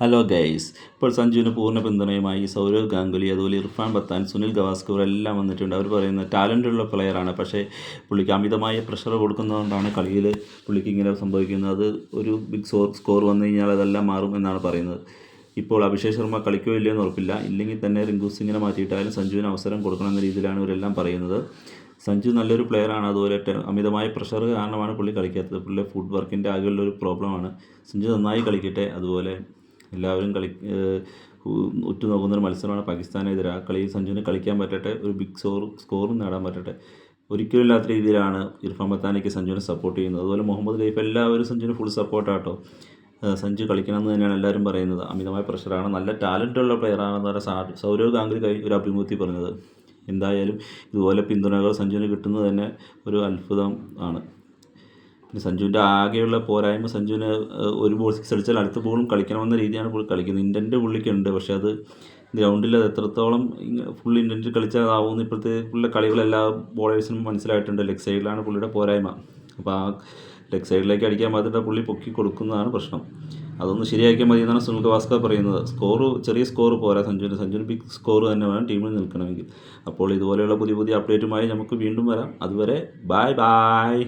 Hello guys ഇപ്പോൾ സഞ്ജുവിന് പൂർണ പിന്തുണയുമായി സൗരവ് ഗാംഗുലി അതുപോലെ ഇർഫാൻ പത്താൻ സുനിൽ ഗവാസ്കർ എല്ലാം വന്നിട്ടുണ്ട്. അവർ പറയുന്ന ടാലന്റുള്ള പ്ലെയറാണ് പക്ഷേ പുള്ളിക്ക് അമിതമായ പ്രഷർ കൊടുക്കുന്നതുകൊണ്ടാണ് കളിയിൽ പുള്ളിക്ക് ഇങ്ങനെ സംഭവിക്കുന്നത്. ഒരു ബിഗ് സ്കോർ സ്കോർ വന്നു കഴിഞ്ഞാൽ അതെല്ലാം മാറും എന്നാണ് പറയുന്നത്. ഇപ്പോൾ അഭിഷേക് ശർമ്മ കളിക്കുകയോ ഇല്ലയോ എന്ന് ഉറപ്പില്ല. ഇല്ലെങ്കിൽ തന്നെ റിങ്കു സിംഗിനെ മാറ്റിയിട്ടായാലും സഞ്ജുവിന് അവസരം കൊടുക്കണം എന്ന രീതിയിലാണ് ഇവരെല്ലാം പറയുന്നത്. സഞ്ജു നല്ലൊരു പ്ലെയറാണ് അതുപോലെ അമിതമായ പ്രഷർ കാരണമാണ് പുള്ളി കളിക്കാത്തത്. പുള്ളി ഫുഡ് വർക്കിന്റെ ആകെയുള്ള ഒരു പ്രോബ്ലമാണ് സഞ്ജു നന്നായി കളിക്കട്ടെ. അതുപോലെ എല്ലാവരും കളി ഉറ്റുനോക്കുന്നൊരു മത്സരമാണ് പാകിസ്ഥാനെതിരെ ആ കളി സഞ്ജുവിന് കളിക്കാൻ പറ്റട്ടെ ഒരു ബിഗ് സ്കോർ സ്കോറും നേടാൻ പറ്റട്ടെ. ഒരിക്കലും ഇല്ലാത്ത രീതിയിലാണ് ഇർഫാൻ പത്താനയ്ക്ക് സഞ്ജുവിനെ സപ്പോർട്ട് ചെയ്യുന്നത്. അതുപോലെ മുഹമ്മദ് ലൈഫ് എല്ലാവരും സഞ്ജുവിന് ഫുൾ സപ്പോർട്ടാട്ടോ സഞ്ജു കളിക്കണം എന്ന് തന്നെയാണ് എല്ലാവരും പറയുന്നത്. അമിതമായ പ്രഷറാണ് നല്ല ടാലന്റ് ഉള്ള പ്ലെയറാണെന്ന് പറഞ്ഞ സാ- സൗരവ് ഗാംഗുലി കൈ ഒരു അഭിമുഖത്തിൽ പറഞ്ഞത്. എന്തായാലും ഇതുപോലെ പിന്തുണകൾ സഞ്ജുവിന് കിട്ടുന്നത് തന്നെ ഒരു അത്ഭുതം ആണ്. പിന്നെ സഞ്ജുവിന്റെ ആകെയുള്ള പോരായ്മ സഞ്ജുവിന് ഒരു ബോൾ സിക്സ് അടിച്ചാൽ അടുത്ത ബോളും കളിക്കണമെന്ന രീതിയാണ് പുള്ളി കളിക്കുന്നത്. ഇന്റന്റ് പുള്ളിക്കുണ്ട് പക്ഷേ അത് ഗ്രൗണ്ടിൽ അത് എത്രത്തോളം ഫുൾ ഇന്റന്റ് കളിച്ചാലാവുമെന്ന് ഇപ്പോഴത്തെ പുള്ളിയുടെ കളികളെല്ലാ ബോളേഴ്സിനും മനസ്സിലായിട്ടുണ്ട്. ലെഗ് സൈഡിലാണ് പുള്ളിയുടെ പോരായ്മ. അപ്പോൾ ആ ലെഗ് സൈഡിലേക്ക് അടിക്കാൻ പാകത്തിട്ട് പുള്ളി പൊക്കി കൊടുക്കുന്നതാണ് പ്രശ്നം. അതൊന്ന് ശരിയാക്കിയാൽ മതി എന്നാണ് സുനിൽ ഗവാസ്കർ പറയുന്നത്. സ്കോർ ചെറിയ സ്കോർ പോരാ സഞ്ജുവിന്. സഞ്ജുവിന് ബിഗ് സ്കോർ തന്നെ വേണം ടീമിൽ നിൽക്കണമെങ്കിൽ. അപ്പോൾ ഇതുപോലെയുള്ള പുതിയ പുതിയ അപ്ഡേറ്റുമായി നമുക്ക് വീണ്ടും വരാം. അതുവരെ ബായ് ബായ്